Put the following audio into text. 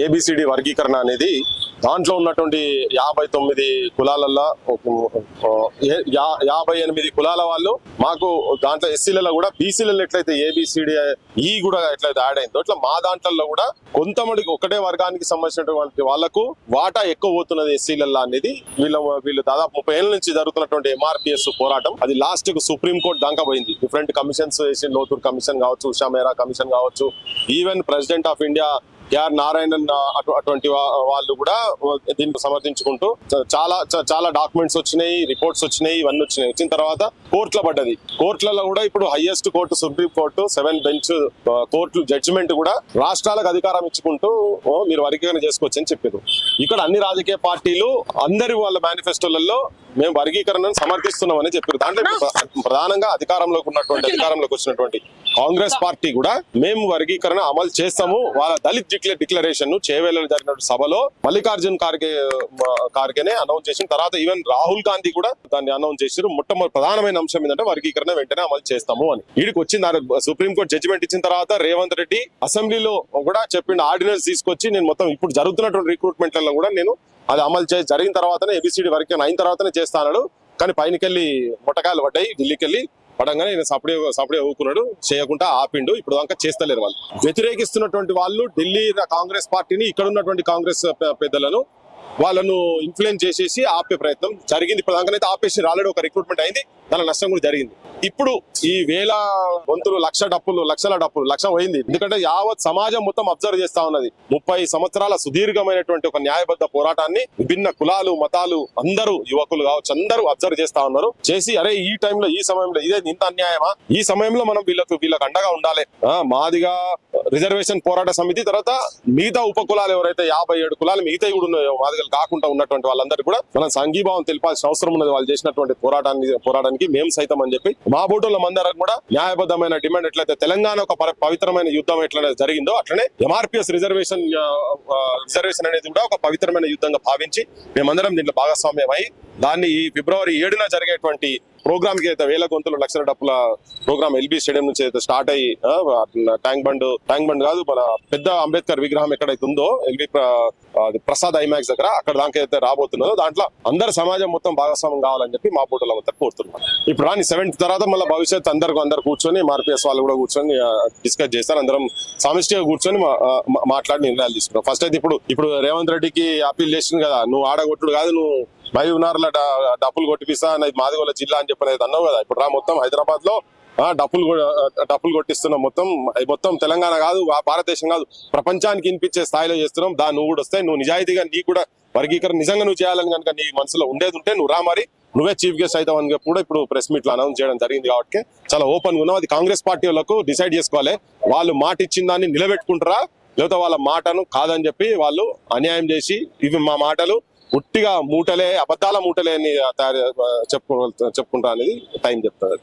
A B C D వర్గీకరణ అనేది దాంట్లో ఉన్నటువంటి యాభై తొమ్మిది కులాలలో యాభై ఎనిమిది కులాల వాళ్ళు మాకు దాంట్లో ఎస్సీలలో కూడా బీసీలలో ఎట్లయితే ఏబిసిడి ఈ e కూడా ఎట్లయితే యాడ్ అయిందో అట్లా మా దాంట్లో కూడా కొంతమందికి ఒకటే వర్గానికి సంబంధించినటువంటి వాళ్ళకు వాటా ఎక్కువ పోతున్నది ఎస్సీలలో అనేది వీళ్ళ వీళ్ళు దాదాపు ముప్పై ఏళ్ళ నుంచి జరుగుతున్నటువంటి ఎంఆర్పిఎస్ పోరాటం. అది లాస్ట్కు సుప్రీం కోర్టు దాకా పోయింది. డిఫరెంట్ కమిషన్స్ వేసి లోతూర్ కమిషన్ కావచ్చు ఉషా మేరా కమిషన్ కావచ్చు even president of India K R Narayanan అటు- అటువంటి వాళ్ళు కూడా దీన్ని సమర్థించుకుంటూ చాలా చాలా డాక్యుమెంట్స్ వచ్చినాయి రిపోర్ట్స్ వచ్చినాయి ఇవన్నీ వచ్చినాయి. వచ్చిన తర్వాత కోర్టులో పడ్డది. కోర్టులలో కూడా ఇప్పుడు highest court supreme court seven bench court judgement కూడా రాష్ట్రాలకు అధికారం ఇచ్చుకుంటూ మీరు వర్గీకరణ చేసుకోవచ్చు అని చెప్పారు. ఇక్కడ అన్ని రాజకీయ పార్టీలు అందరి వాళ్ళ మేనిఫెస్టోలలో మేము వర్గీకరణను సమర్థిస్తున్నామని చెప్పారు. దాంట్లో ప్రధానంగా అధికారంలోకి ఉన్నటువంటి అధికారంలోకి వచ్చినటువంటి కాంగ్రెస్ పార్టీ కూడా మేము వర్గీకరణ అమలు చేస్తాము. వాళ్ళ దళిత్ డిక్లే డిక్లరేషన్ను చేవేలలో జరిగిన సభలో మల్లికార్జున్ ఖార్గే ఖార్గేనే అనౌన్స్ చేసిన తర్వాత ఈవెన్ రాహుల్ గాంధీ కూడా దాన్ని అనౌన్స్ చేశారు మొట్టమొదటి ప్రధానమైన అంశం ఏంటంటే వర్గీకరణ వెంటనే అమలు చేస్తాము అని. వీడికి వచ్చింది ఆ సుప్రీం కోర్టు జడ్జిమెంట్ ఇచ్చిన తర్వాత రేవంత్ రెడ్డి అసెంబ్లీలో కూడా చెప్పిండు ఆర్డినెన్స్ తీసుకొచ్చి నేను మొత్తం ఇప్పుడు జరుగుతున్నటువంటి రిక్రూట్మెంట్లలో కూడా నేను అది అమలు చేసి జరిగిన తర్వాతనే ఏబిసిడి వర్గీకరణ అయిన తర్వాతనే చేస్తాను కానీ పైనకెళ్ళి ముట్టకాయలు పడ్డాయి ఢిల్లీకి వెళ్ళి పడంగానే నేను సపడే సపడే ఊకున్నాడు చేయకుండా ఆపిండు. ఇప్పుడు దాకా చేస్తలేరు వాళ్ళు. వ్యతిరేకిస్తున్నటువంటి వాళ్ళు ఢిల్లీ కాంగ్రెస్ పార్టీని ఇక్కడ ఉన్నటువంటి కాంగ్రెస్ పెద్దలను వాళ్ళను ఇన్ఫ్లుయెన్స్ చేసేసి ఆపే ప్రయత్నం జరిగింది. ఇప్పుడు దాకానైతే ఆపేసి ఆల్రెడీ ఒక రిక్రూట్మెంట్ అయింది. దాని నష్టం కూడా జరిగింది. ఇప్పుడు ఈ వేల వంతులు లక్ష డప్పులు లక్షల డప్పులు లక్ష పోయింది. ఎందుకంటే యావత్ సమాజం మొత్తం అబ్జర్వ్ చేస్తా ఉన్నది. ముప్పై సంవత్సరాల సుదీర్ఘమైనటువంటి ఒక న్యాయబద్ధ పోరాటాన్ని విభిన్న కులాలు మతాలు అందరూ యువకులు కావచ్చు అందరూ అబ్జర్వ్ చేస్తా ఉన్నారు. చేసి అరే ఈ టైంలో ఈ సమయంలో ఇదే ఇంత అన్యాయమా? ఈ సమయంలో మనం వీళ్ళకు వీళ్ళకు అండగా ఉండాలి. మాదిగా రిజర్వేషన్ పోరాట సమితి తర్వాత మిగతా ఉప కులాలు ఎవరైతే యాభై ఏడు కులాలు మిగతా కూడా ఉన్నాయో మాదిగలు కాకుండా ఉన్నటువంటి వాళ్ళందరూ కూడా మనం సంఘీభావం తెలిపాల్సిన అవసరం ఉన్నది. వాళ్ళు చేసినటువంటి పోరాటాన్ని పోరాటానికి మేము సైతం అని చెప్పి మా బోటోళ్ళ మందరం కూడా న్యాయబద్ధమైన డిమాండ్ ఎట్లయితే తెలంగాణ ఒక పవిత్రమైన యుద్ధం ఎట్లనే జరిగిందో అట్లనే ఎంఆర్పిఎస్ రిజర్వేషన్ రిజర్వేషన్ అనేది కూడా ఒక పవిత్రమైన యుద్ధంగా భావించి మేమందరం దీంట్లో భాగస్వామ్యం దాన్ని ఈ ఫిబ్రవరి ఏడున జరిగేటువంటి ప్రోగ్రామ్కి అయితే వేల గొంతులు లక్షల డప్పుల ప్రోగ్రామ్ ఎల్బీ స్టేడియం నుంచి అయితే స్టార్ట్ అయ్యి ట్యాంక్ బండ్ ట్యాంక్ బండ్ కాదు మన పెద్ద అంబేద్కర్ విగ్రహం ఎక్కడైతే ఉందో ఎల్బీ ప్రసాద్ ఐమాక్స్ దగ్గర అక్కడ దానికైతే రాబోతున్నదో దాంట్లో అందరు సమాజం మొత్తం భాగస్వామ్యం కావాలని చెప్పి మా పూటలో మొత్తం కోరుతున్నాం. ఇప్పుడు రాని సెవెంత్ తర్వాత మళ్ళీ భవిష్యత్ అందరు అందరు కూర్చొని మార్పిఎస్ వాళ్ళు కూడా కూర్చొని డిస్కస్ చేస్తారు అందరం సమిష్టిగా కూర్చొని మా- మాట్లాడి నిర్ణయాలు తీసుకున్నాం ఫస్ట్ అయితే ఇప్పుడు ఇప్పుడు రేవంత్ రెడ్డికి అప్పీల్ చేసింది కదా నువ్వు ఆడగొట్టుడు కాదు నువ్వు మహబూబ్నగర్లో డప్పులు కొట్టిపిస్తా అనేది మాదిగోళ్ళ జిల్లా అని చెప్పనేది అన్నావు కదా. ఇప్పుడు రా మొత్తం హైదరాబాద్లో డప్పులు డప్పులు కొట్టిస్తున్నాం మొత్తం అది మొత్తం తెలంగాణ కాదు భారతదేశం కాదు ప్రపంచానికి వినిపించే స్థాయిలో చేస్తున్నాం. దాని నువ్వు కూడా వస్తే నువ్వు నిజాయితీగా నీకు కూడా వర్గీకరణ నిజంగా నువ్వు చేయాలని కనుక నీ మనసులో ఉండేది ఉంటే నువ్వు రా మరి. నువ్వే చీఫ్ గెస్ట్ అవుతావు అని కూడా ఇప్పుడు ప్రెస్ మీట్లో అనౌన్స్ చేయడం జరిగింది కాబట్టి చాలా ఓపెన్గా ఉన్నాం. అది కాంగ్రెస్ పార్టీ వాళ్ళకు డిసైడ్ చేసుకోవాలి. వాళ్ళు మాట ఇచ్చిన దాన్ని నిలబెట్టుకుంటారా? లేకపోతే వాళ్ళ మాటను కాదని చెప్పి వాళ్ళు అన్యాయం చేసి ఇవి మా మాటలు ఉట్టిగా మూటలే అబద్ధాల మూటలే అని తయారు చెప్పుకో చెప్పుకుంటా అనేది టైం చెప్తుంది